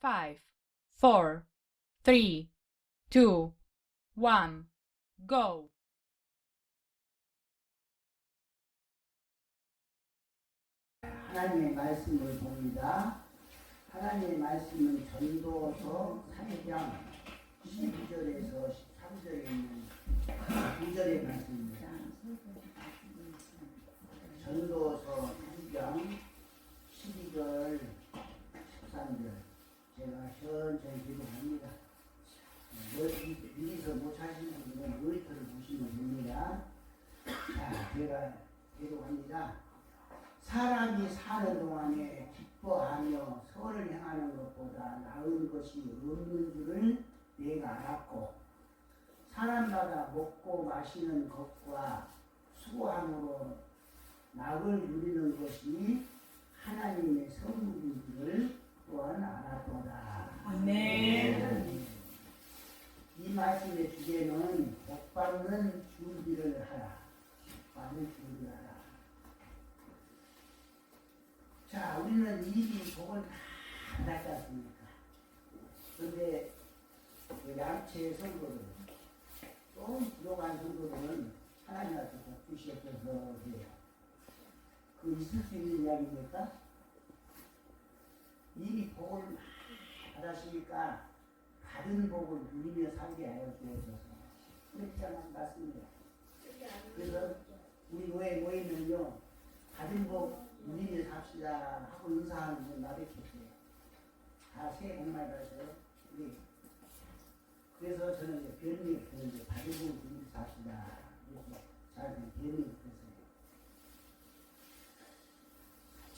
five, four, three, two, one, go. 하나님의 말씀을 봅니다. 하나님의 말씀은 전도서 3장 12절에서 13절에 있는 2절의 말씀입니다. 전도서 3장 12절 13절 제가 천천히 기도합니다. 뭐, 미- 미리서 못 하시는 분은 모니터를 보시면 됩니다. 자, 제가 기도합니다. 사람이 사는 동안에 기뻐하며 선을 행하는 것보다 나은 것이 없는 줄을 내가 알았고 사람마다 먹고 마시는 것과 수고함으로 낙을 누리는 것이 하나님의 선물인 줄을 알았도다. 아멘. 이 말씀의 주제는 복 받는 준비를 하라. 복받는 준비를 하라. 자, 우리는 입이 복을 다 받았지 않습니까? 그런데 그 양치의 성도들, 좀 부족한 성도들은 하나님한테 복 주시옵소서 해요. 그 있을 수 있는 이야기입니까? 입이 복을 막 받았으니까 받은 복을 누리며 살게 하여 주옵소서. 않은 맞습니다. 그래서 우리 교회 모이면요, 받은 복 누리며 삽시다 하고 인사하는 분 나백했어요. 다 새해 복 많이 받으세요. 우리. 그래서 저는 이제 변명을 드는데 받은 복 누리며 삽시다. 이렇게 저한테 변명을 했어요.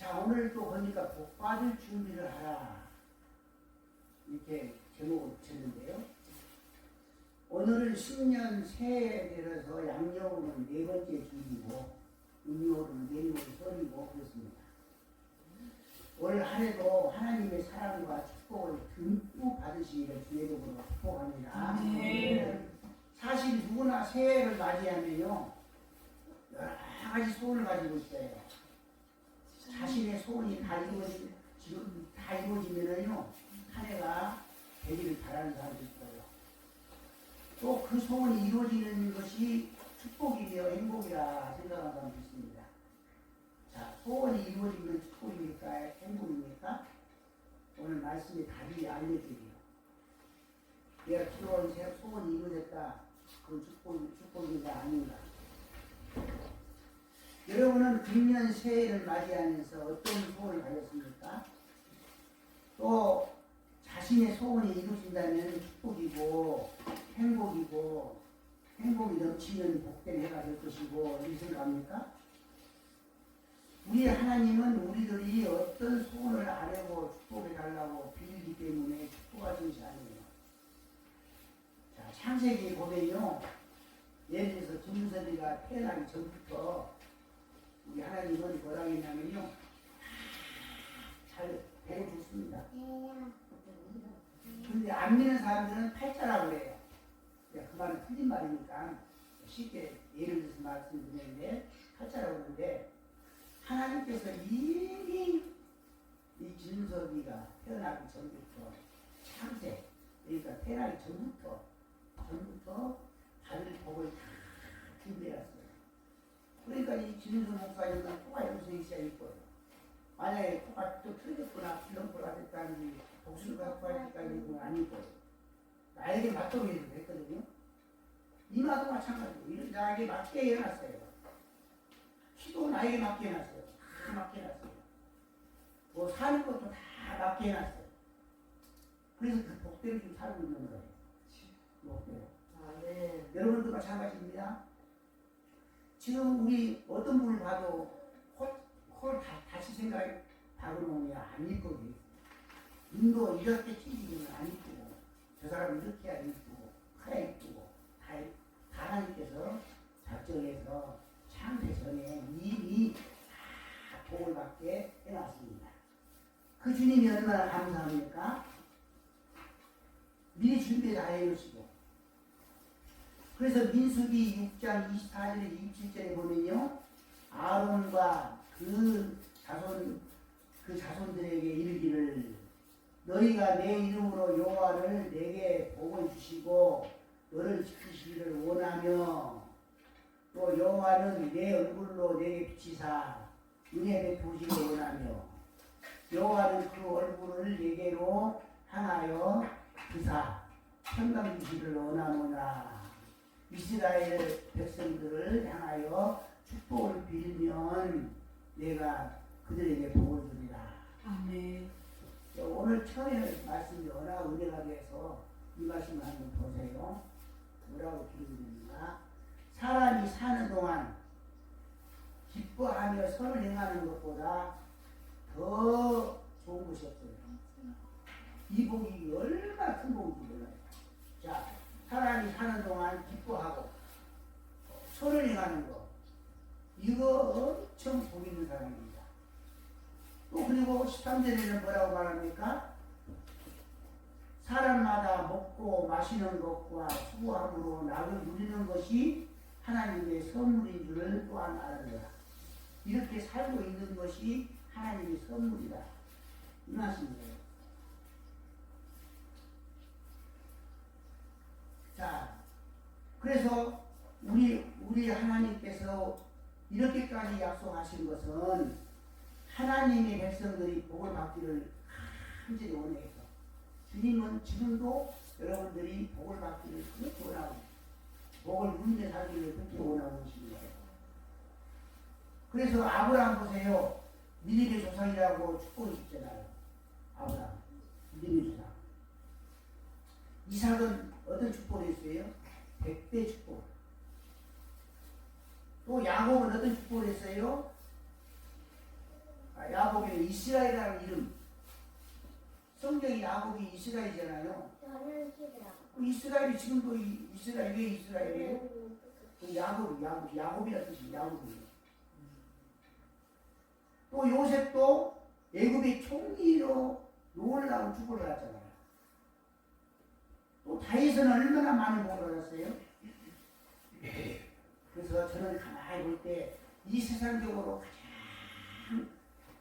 자, 오늘 또 보니까 복 받을 준비를 하라. 이렇게 제목을 붙였는데요. 오늘은 신년 새해에 들어서 양력으로는 네 번째 주이고 음료는 내일은 설이고 그렇습니다. 올 한 해도 하나님의 사랑과 축복을 듬뿍 받으시기를 주의적으로 축복합니다. 네. 사실 누구나 새해를 맞이하면요 여러 가지 소원을 가지고 있어요. 자신의 소원이 다 이루어지 지금 다 이루어지면은요 한 해가 되기를 바라는 사람도 있어요. 또 그 소원이 이루어지는 것이 축복이며 행복이라 생각하는 사람도 있습니다. 자, 소원이 이루어지면 축복입니까? 행복입니까? 오늘 말씀이 답이 알려드려요. 내가 기도한 새 소원이 이루어졌다. 그 축복, 축복인가 아닌가? 여러분은 금년 새해를 맞이하면서 어떤 소원을 가졌습니까? 또 자신의 소원이 이루어진다면 축복이고 행복이고 행복이 넘치는 복된 해가 될 것이고 이렇게 생각합니까? 우리 하나님은 우리들이 어떤 소원을 아뢰고 축복해 달라고 빌기 때문에 축복하신 것이 아니에요. 자, 창세기 보면요. 예를 들어서 김선이가 태어나기 전부터 우리 하나님은 뭐라고 했냐면요. 잘 배워줬습니다. 근데 안 믿는 사람들은 팔자라고 그래요. 야, 그 말은 틀린 말이니까 쉽게 예를 들어서 말씀드리는데 팔자라고 그러는데 하나님께서 이미 이 진석이가 태어나기 전부터 창세 그러니까 태어나기 전부터 전부터 받을 복을 다 준비해놨어요. 그러니까 이 진석 목사님은 코가 여기서 있어야 있고요. 만약에 코가 또 틀렸거나 줄넘코가 됐다든지 복수가 갖고 할때까지 는 아니고 나에게 맞도록 했거든요. 이마도 마찬가지고 이런 나에게 맞게 해놨어요. 키도 나에게 맞게 해놨어요. 다 맞게 해놨어요. 뭐 사는 것도 다 맞게 해놨어요. 그래서 그 복대로 지금 살고 있는 거예요. 복대로. 여러분도 마찬가지입니다. 지금 우리 어떤 분을 봐도 콜 다, 다시 생각해 안 이쁘게 눈도 이렇게 튀기면 안 이쁘고 저 사람은 이렇게 해야 이쁘고 커야 이쁘고 하나님께서 작정해서 창세 전에 이미 다 복을 받게 해놨습니다. 그 주님이 얼마나 감사합니까? 미리 준비 다 해놓으시고 그래서 민수기 6장 24절에 27절에 보면요. 아론과 그 자손 그 자손들에게 이르기를 너희가 내 이름으로 여호와를 내게 복을 주시고 너를 지키시기를 원하며 또 여호와는 내 얼굴로 내게 비치사 은혜 베푸시기를 원하며 여호와는 그 얼굴을 내게로 향하여 그사 평강 주시기를 원하노라 이스라엘 백성들을 향하여 축복을 빌면 내가 그들에게 복을 주리라 아멘. 오늘 처음에 말씀이 워낙 은혜가 돼서 이 말씀을 한번 보세요. 뭐라고 기록됩니까? 사람이 사는 동안 기뻐하며 선을 행하는 것보다 더 좋은 것이 없어요. 이 복이 얼마나 큰 복인지 몰라요. 자, 사람이 사는 동안 선을 행하는 거 이거 엄청 복 있는 사람입니다. 또 그리고 13절에는 뭐라고 말합니까? 사람마다 먹고 마시는 것과 수고함으로 낙을 누리는 것이 하나님의 선물인 줄을 또한 알아라. 이렇게 살고 있는 것이 하나님의 선물이다. 이 말씀이에요. 자, 그래서 우리 우리 하나님께서 이렇게까지 약속하신 것은 하나님의 백성들이 복을 받기를 간절히 원해서 주님은 지금도 여러분들이 복을 받기를 그렇게 원하고 복을 누리며 살기를 그렇게 원하고 계십니다. 그래서 아브라함 보세요. 미리의 조상이라고 축복을 줬잖아요. 아브라함. 미리의 조상. 이삭은 어떤 축복을 했어요? 백배 축복. 또 야곱은 어떤 축복을 했어요? 아, 야곱이 이스라엘이라는 이름. 성경이 야곱이 이스라엘이잖아요. 이스라엘이 지금도 이- 이스라엘 왜 이스라엘이에요? 그 야곱, 야곱, 야곱이라 뜻이 야곱이에요. 또 요셉도 애굽의 총리로 놀라운 축복을 받았잖아요. 또 다윗은 얼마나 많은 복을 받았어요? 그래서 저는 가만히 볼 때 이 세상적으로 가장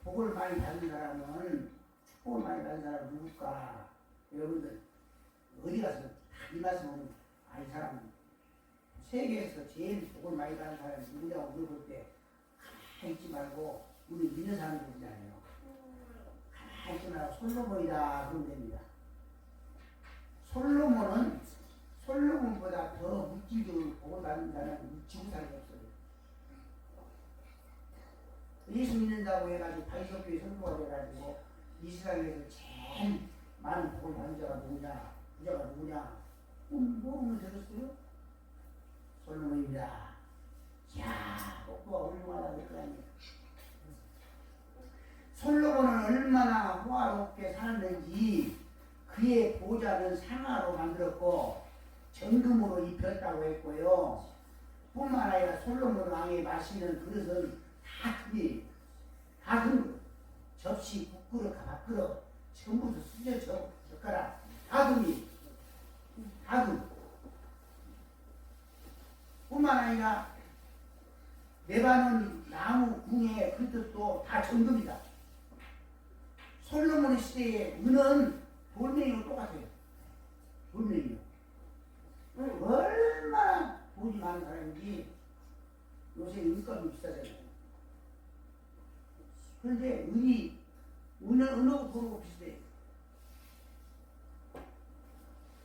복을 많이 받은 사람은 축복을 많이 받은 사람은 누굴까? 여러분들 어디 가서 다이 말씀 보면 아이 사람 세계에서 제일 복을 많이 받은 사람이 누구냐고 물어볼 때 가만히 있지 말고 우리 믿는 사람들이잖아요. 가만히 있지 말고 솔로몬이다 그러면 됩니다. 솔로몬은 솔로몬보다 더 물질적으로 복을 받는 사람은 지구상에 없어요. 예수 믿는다고 해가지고 바이서교회 선교가 돼가지고 이스라엘에서 제일 많은 복을 받은 자가 누구냐? 부자가 누구냐? 음, 모르면 되겠어요? 솔로몬입니다. 야, 복부가 훌륭하다 그럴 거 아니에요. 솔로몬은 얼마나 호화롭게 살았는지 그의 보좌는 상하로 만들었고 정금으로 입혔다고 했고요. 뿐만 아니라 솔로몬 왕이 마시는 그릇은 다 금이에요. 다 금. 접시, 국그릇, 밥그릇 전부 다 수저, 젓- 젓가락 다 금이에요. 다 금. 뿐만 아니라 레바논 나무 궁의 그릇도 다 정금이다. 솔로몬의 시대에 은은 돌멩이로 똑같아요. 돌멩이요. 얼마나 돈이 많은 사람인지 요새 은값이 비싸잖아요. 그런데 은이 은은 은하고 돌하고 비슷해요.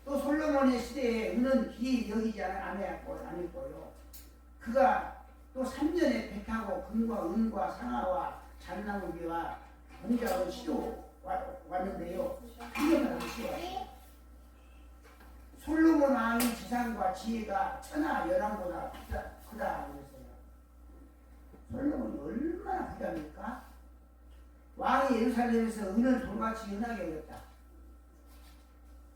또 솔로몬의 시대에 은은 귀히 여기지 않았고 아니고요. 그가 또 3년에 백하고 금과 은과 상아와 잣나무비와 공작을 시도 왔는데요. 이게만 시도요 솔로몬 왕의 지상과 지혜가 천하 열왕보다 크다, 그랬어요. 솔로몬이 얼마나 부자입니까? 왕이 예루살렘에서 은을 돌같이 은하게 여겼다.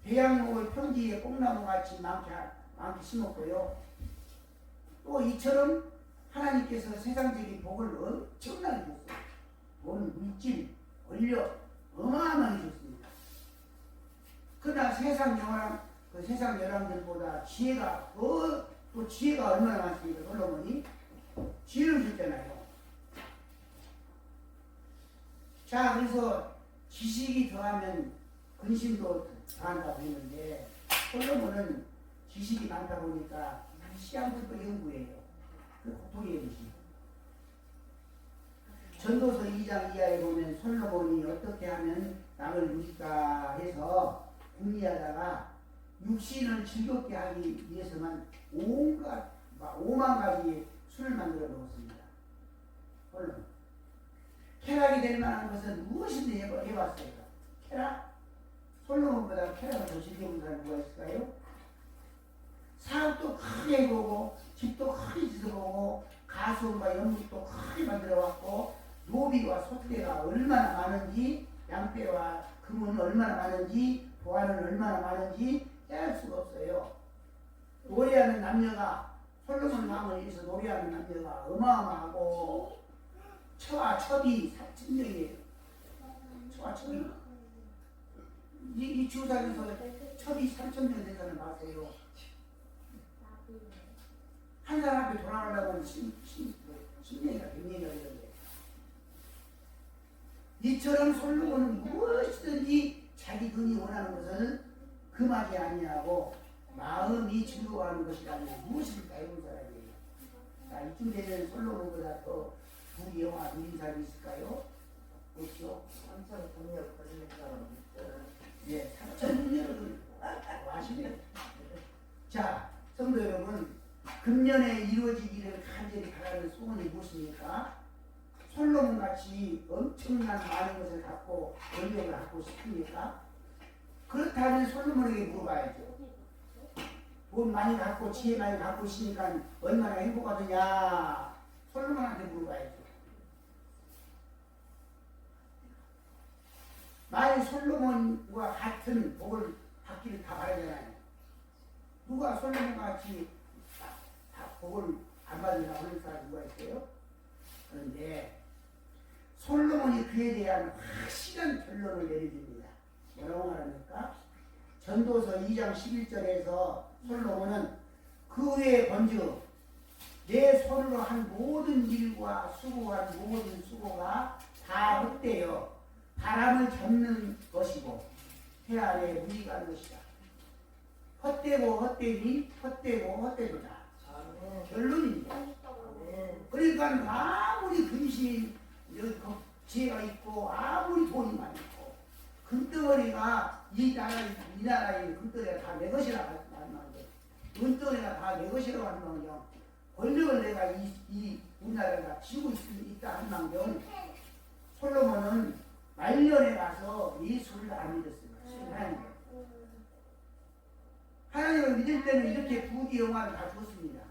배양목을 평지에 뽕나무같이 많게, 많게 심었고요. 또 이처럼 하나님께서 세상적인 복을 엄청나게 줬어요. 돈, 물질, 권력 어마어마하게 줬습니다. 그러나 세상 영화랑 그 세상 여러분들보다 지혜가 더, 또 지혜가 얼마나 많습니까? 솔로몬이 지혜를 줬잖아요. 자, 그래서 지식이 더하면 근심도 다한다고 했는데 솔로몬은 지식이 많다 보니까 시한부터 연구해요. 그 고통의 음식. 전도서 2장 이하에 보면 솔로몬이 어떻게 하면 남을 누릴까 해서 궁리하다가 육신을 즐겁게 하기 위해서만 온갖 막 오만 가지 술을 만들어 놓았습니다. 솔로몬. 쾌락이 될 만한 것은 무엇인지 해봤어요. 쾌락? 솔로몬보다 쾌락을 더 즐겨본 사람이 누가 있을까요? 사업도 크게 보고 집도 크게 짓어보고 가수와 연극도 크게 만들어왔고 노비와 소떼가 얼마나 많은지 양떼와 금은 얼마나 많은지 보안은 얼마나 많은지 짤 수가 없어요. 노래하는 남녀가 왕을 위해서 노래하는 남녀가 어마어마하고 처와 첩이 3천 명이에요. 처와 첩이 이, 이 주사에서 첩이 3천 명 된다는 마세요. 한 사람 앞에 돌아가려고 하면 10, 10, 10년이나 100년이나 되는데 이처럼 솔로몬은 무엇이든지 자기 눈이 원하는 것은 그 말이 아니하고 마음이 즐거워하는 것이라면 무엇일까 이런 사람이에요. 자, 이쯤 되면 솔로몬보다 더 부귀 영화 누린 사람이 있을까요? 없죠. 삼천 공력 걸리는 사람. 예, 3천 여러분 아시네. 자, 성도 여러분, 금년에 이루어지기를 간절히 바라는 소원이 무엇입니까? 솔로몬 같이 엄청난 많은 것을 갖고 권력을 갖고 싶습니까? 그렇다면 솔로몬에게 물어봐야죠. 돈 많이 갖고 지혜 많이 갖고 있으니까 얼마나 행복하느냐? 솔로몬한테 물어봐야죠. 만약 솔로몬과 같은 복을 받기를 다 바라잖아요. 누가 솔로몬과 같이 복을 안 받으려고 하는 사람이 누가 있어요? 그런데 솔로몬이 그에 대한 확실한 결론을 내려줍니다. 뭐라고 말합니까? 전도서 2장 11절에서 솔로몬은 그 후에 번즉 내 손으로 한 모든 일과 수고한 모든 수고가 다 헛되어 바람을 잡는 것이고 해 아래 무리가는 것이다. 헛되고 헛되니 헛되고 헛되도다. 아멘. 결론입니다. 아멘. 그러니까 아무리 근심 여기 지혜가 있고 아무리 돈이 많이 금덩어리가 이 나라 이 나라의 금덩어리가 다 내 것이라 하는 말인데 은덩어리가 다 내 것이라고 하는 망정 권력을 내가 이, 이 우리나라가 쥐고 있, 있다 하는 망정 솔로몬은 말년에 가서 예수를 안 믿었습니다. 하나님 하나님을 믿을 때는 이렇게 부귀 영화를 다 줬습니다.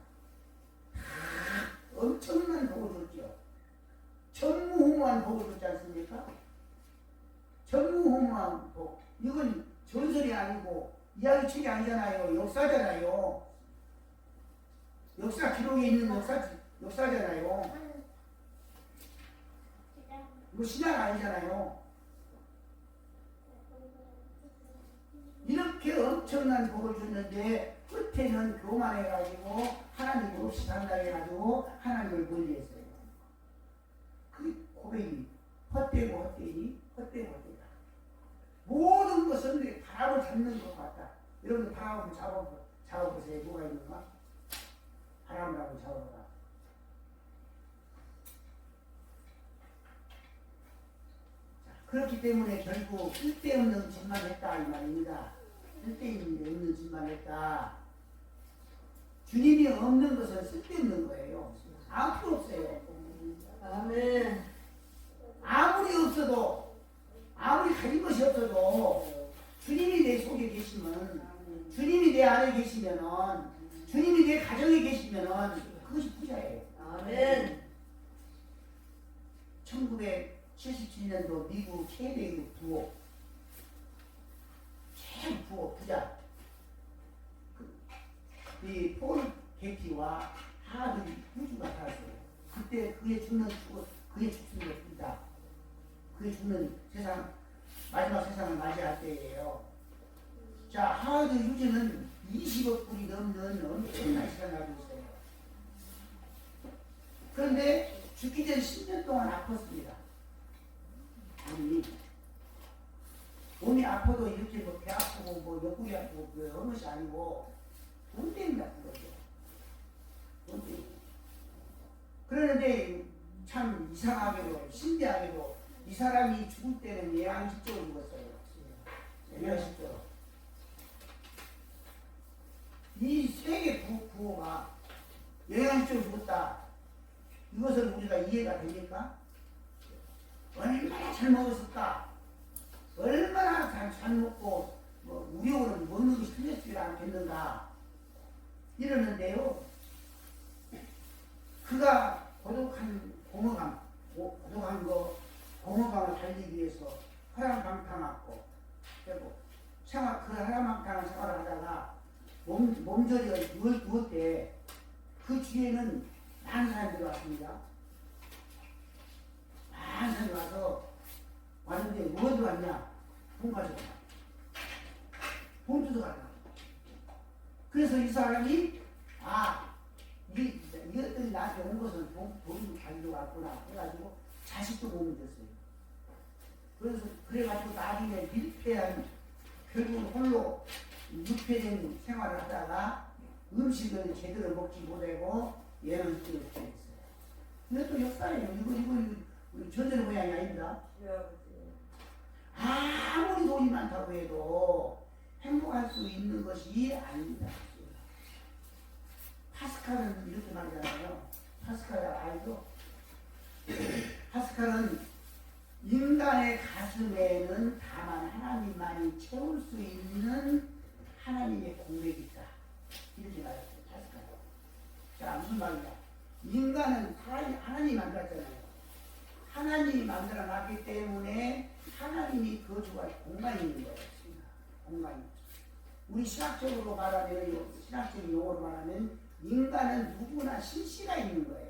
엄청난 복을 줬죠. 전무후무한 복을 줬지 않습니까? 전무후무한 복. 이건 전설이 아니고 이야기책이 아니잖아요. 역사잖아요. 역사 기록에 있는 역사, 역사잖아요. 이거 신약 아니잖아요. 이렇게 엄청난 복을 줬는데 끝에는 교만해가지고 하나님 없이 산다 해가지고 하나님을 멀리했어요. 그 고백이 헛되고 헛되니 헛되고 헛되다. 모든 것은 내 바람을 잡는 것 같다. 여러분 바람을 잡아 잡아보세요. 뭐가 있는가? 바람을 한번 잡아봐. 자, 그렇기 때문에 결국 쓸데없는 짓만 했다 이 말입니다. 쓸데있는 짓만 했다. 주님이 없는 것은 쓸데없는 거예요. 아무 필요 없어요. 아멘. 아무리 없어도 아무리 가진 것이 없어도 주님이 내 속에 계시면 주님이 내 안에 계시면은 주님이 내 가정에 계시면은 그것이 부자예요. 아멘. 1977년도 미국 최대의 부호 최고 부호 부자 그, 이폴 게티와 하드 후주가 살았어요. 그때 그의 죽는 죽 그의 죽음이 없다. 그의 죽는 세상 마지막 세상을 맞이할 때예요. 자 하드 휴즈는 20억 불이 넘는 엄청난 시간을 가지고 있어요. 그런데 죽기 전 10년 동안 아팠습니다. 아니, 몸이 아파도 이렇게 뭐 배 아프고 뭐 옆구리 아프고 그런 것이 아니고 돈 때문에 아픈 거죠. 돈 때문에. 그러는데 참 이상하게도 신기하게도 이 사람이 죽을 때는 예양식적으로 죽었어요. 예양식적으로. 이 세계 구, 구호가 예양식적으로 죽었다. 이것을 우리가 이해가 됩니까? 얼마나 잘 먹었을까? 얼마나 잘, 잘 먹고 뭐 우리오는 먹는 것이 틀렸지 않겠는가? 이러는데요. 그가 고독한 공허감, 고- 고독한 거, 공허감을 달리기 위해서 하람방탕하고 그리고 생활 그 하람방탕한 생활을 하다가 몸 몸조리가 누워 누웠대. 그 뒤에는 많은 사람들이 왔습니다. 많은 사람이 와서 왔는데 뭐도 왔냐? 돈 가져가. 돈 뜯어가라. 그래서 이 사람이 아 이, 이것들이 나한테 온 것은 돈, 돈 가지고 왔구나 해가지고 자식도 못 믿었어요. 그래서 그래가지고 나중에 밀폐한 결국 홀로 유폐된 생활을 하다가 음식을 제대로 먹지 못하고 얘는 또 이렇게 했어요. 이것도 역사예요. 이거 이거 이거 전전의 모양이 아닙니다. 주여아버지 아무리 돈이 많다고 해도 행복할 수 있는 것이 아닙니다. 파스칼은 이렇게 말하잖아요. 파스칼 알죠? 파스칼은 인간의 가슴에는 다만 하나님만이 채울 수 있는 하나님의 공백이 있다. 이렇게 말했어요. 파스칼. 자, 무슨 말이냐? 인간은 다 하나님이 만들었잖아요. 하나님이 만들어 놨기 때문에 하나님이 거주할 공간이 있는 거예요. 공간이. 우리 신학적으로 말하면, 신학적인 용어로 말하면, 인간은 누구나 신씨가 있는 거예요.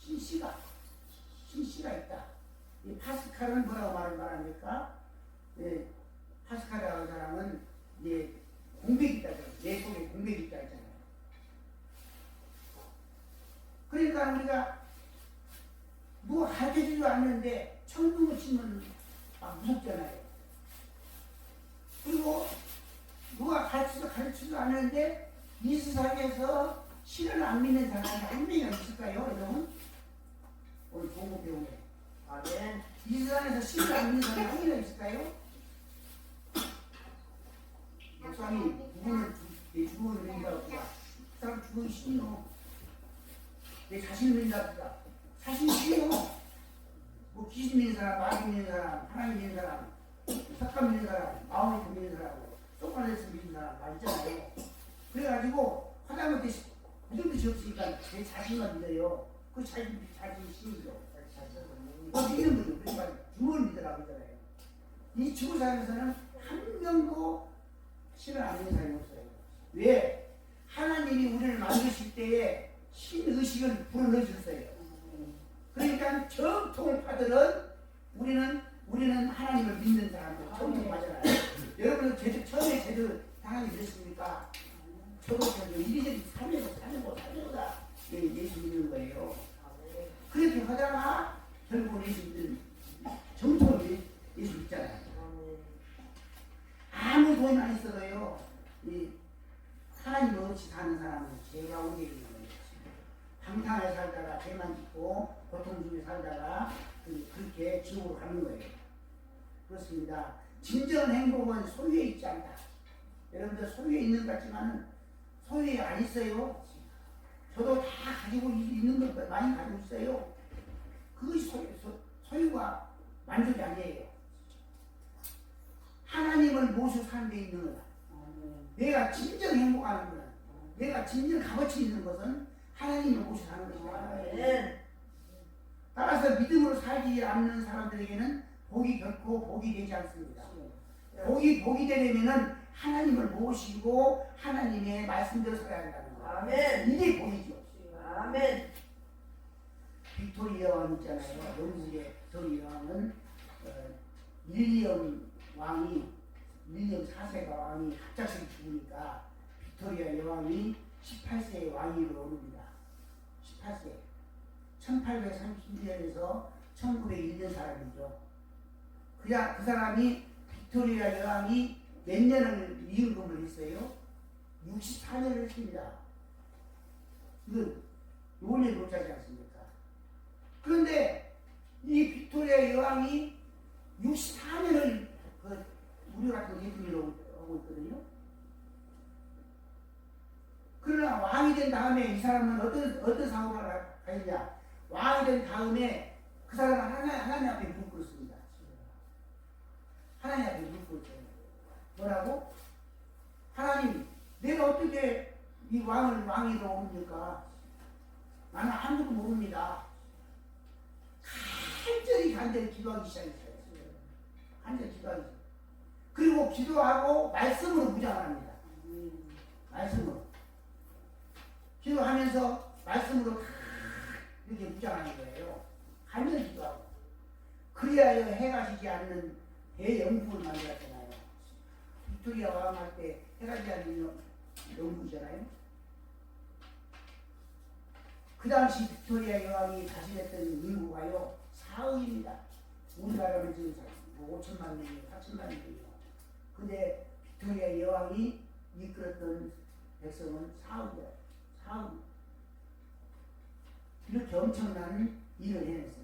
신씨가. 신씨가 있다. 이 파스칼은 뭐라고 말을 말합니까? 예, 파스칼이라는 사람은 이제 공백이 있다. 내 속에 공백이 있다. 그러니까 우리가 누가 가르쳐주지도 않는데 천둥을 치면 막 무섭잖아요. 그리고 누가 가르치도 가르치지도 않는데 이 세상에서 신을 안 믿는 사람이 한 명이 있을까요, 여러분? 오늘 공부 배우네. 세상에서 신을 안 믿는 사람이 한 명이 있을까요? 목사님, 누구는 주- 내 주먹을 믿는다고 그 사람 주먹이 신이요. 내 자신을 믿는다. 자신 신이요. 뭐 귀신 믿는 사람, 마귀 믿는 사람, 하나님 믿는 사람, 석감 믿는 사람, 마음이 믿는 사람, 소파레스 믿는 사람 다 있잖아요. 그래가지고 하다못해 뜻이 없으니까 제 자신만 믿어요. 그 자신, 자신 신이죠. 그 믿는 거죠. 그러니까 주를 믿으라고 하잖아요. 이 지구 사람에서는 한 명도 신을 안 믿는 사람이 없어요. 왜? 하나님이 우리를 만드실 때에 신의식을 불어넣으셨어요. 그러니까 정통파들은 우리는 우리는 하나님을 믿는 사람들 정통파잖아요. 여러분은 제주 처음에 제주 당연히 믿으십니까? 저도 이리저리 살려고 살려고 살려다 예, 예수 믿는 거예요. 그렇게 하다가 결국 예수 믿는 정통을 예- 예수 믿잖아요. 아멘 아무 돈이 안 있어도요, 이 하나님 없이 사는 사람은 죄가 오게 되는 거예요. 방탕하게 살다가 죄만 짓고 고통 중에 살다가 그, 그렇게 지옥으로 가는 거예요. 그렇습니다. 진정한 행복은 소유에 있지 않다. 여러분들 소유에 있는 것 같지만 소유에 안 있어요. 저도 다 가지고 있- 있는 것 많이 가지고 있어요. 그것이 소유, 소, 소 유가 만족이 아니에요. 하나님을 모시고 사는 데 있는 거다. 내가 진정 행복하는 거다. 내가 진정 값어치 있는 것은 하나님을 모시고 사는 것이다. 아멘 따라서 믿음으로 살지 않는 사람들에게는 복이 결코 복이 되지 않습니다. 복이 복이 되려면은 하나님을 모시고 하나님의 말씀대로 살아야 한다는 거. 아멘 이게 복이죠. 아멘 빅토리아 왕 있잖아요. 영국의 빅토리아 왕은 어, 윌리엄 왕이 윌리엄 4세가 왕이 갑작스레 죽으니까 빅토리아 여왕이 18세의 왕위로 오릅니다. 18세. 1831년에서 1901년 사람이죠. 그야 그 사람이 빅토리아 여왕이 몇 년을 임금을 했어요? 64년을 했습니다. 이건 논리 못하지 않습니까? 그런데 이 빅토리아 여왕이 64년을 그 우리 같은 예술을 하고 있거든요. 그러나 왕이 된 다음에 이 사람은 어떤 어떤 사고가 가- 가있냐? 왕이 된 다음에 그 사람은 하나님, 하나님 앞에 무릎 꿇었습니다. 하나님 앞에 무릎 꿇었어요. 뭐라고? 하나님, 내가 어떻게 이 왕을 왕위로 옵니까? 나는 아무도 모릅니다. 간절히 간절히 기도하기 시작했어요. 간절히 기도하기. 그리고 기도하고 말씀으로 무장합니다. 말씀으로. 기도하면서 말씀으로 다 이렇게 무장하는 거예요. 간절히 기도하고. 그리하여 해가 지지 않는 대영국을 만들었잖아요. 빅토리아 왕할때 해가 지지 않는 영- 영국이잖아요. 그 당시 빅토리아 여왕이 가지했던 인구가요 4억입니다. 우리나라는 지금 뭐 5천만 명이고 4천만 명이고 근데 빅토리아 여왕이 이끌었던 백성은 4억이에요. 4억. 이렇게 엄청난 일을 해냈어요.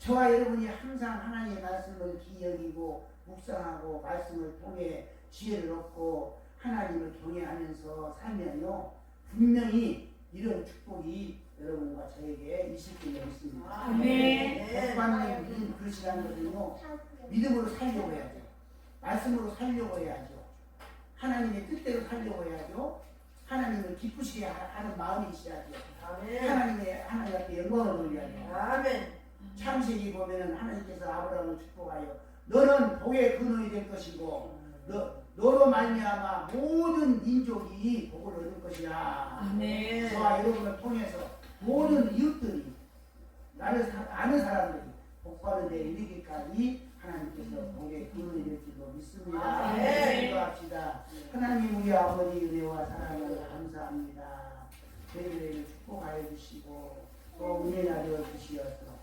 저와 여러분이 항상 하나님의 말씀을 기여기고 묵상하고 말씀을 통해 지혜를 얻고 하나님을 경외하면서 살면요 분명히 이런 축복이 여러분과 저에게 있을 줄로 믿습니다. 아멘. 복받는 그 그릇이라는 것은요 믿음으로 살려고 해야죠. 말씀으로 살려고 해야죠. 하나님의 뜻대로 살려고 해야죠. 하나님을 기쁘시게 하- 하는 마음이 있어야죠. 아멘. 하나님의 하나님 앞에 영광을 돌려야죠. 아멘. 창세기 보면은 하나님께서 아브라함을 축복하여 너는 복의 근원이 될 것이고 너 너로 말미암아 모든 민족이 복을 얻을 것이야. 아멘. 저와 여러분을 통해서 모든 이웃들이 나를 사- 아는 사람들이 복받는 데 이르기까지 하나님께서 복의 근원이 될 줄로 믿습니다. 아멘. 기도합시다. 하나님 우리 아버지 은혜와 사랑을 감사합니다. 저희들에게 축복하여 주시고 또 은혜하여 주시어서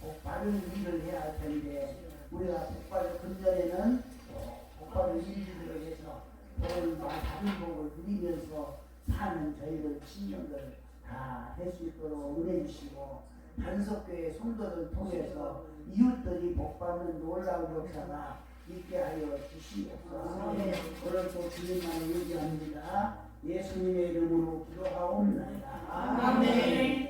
복받은 일을 해야 할 텐데 우리가 복받을 근전에는 저희들 친정들 다할 수 있도록 은혜 주시고 단속교회 성도를 통해서 이웃들이 복받는 놀라운 역사가 있게 하여 주시옵소서. 오늘 또 주님만 의지합니다. 예수님의 이름으로 기도하옵나이다. 아멘.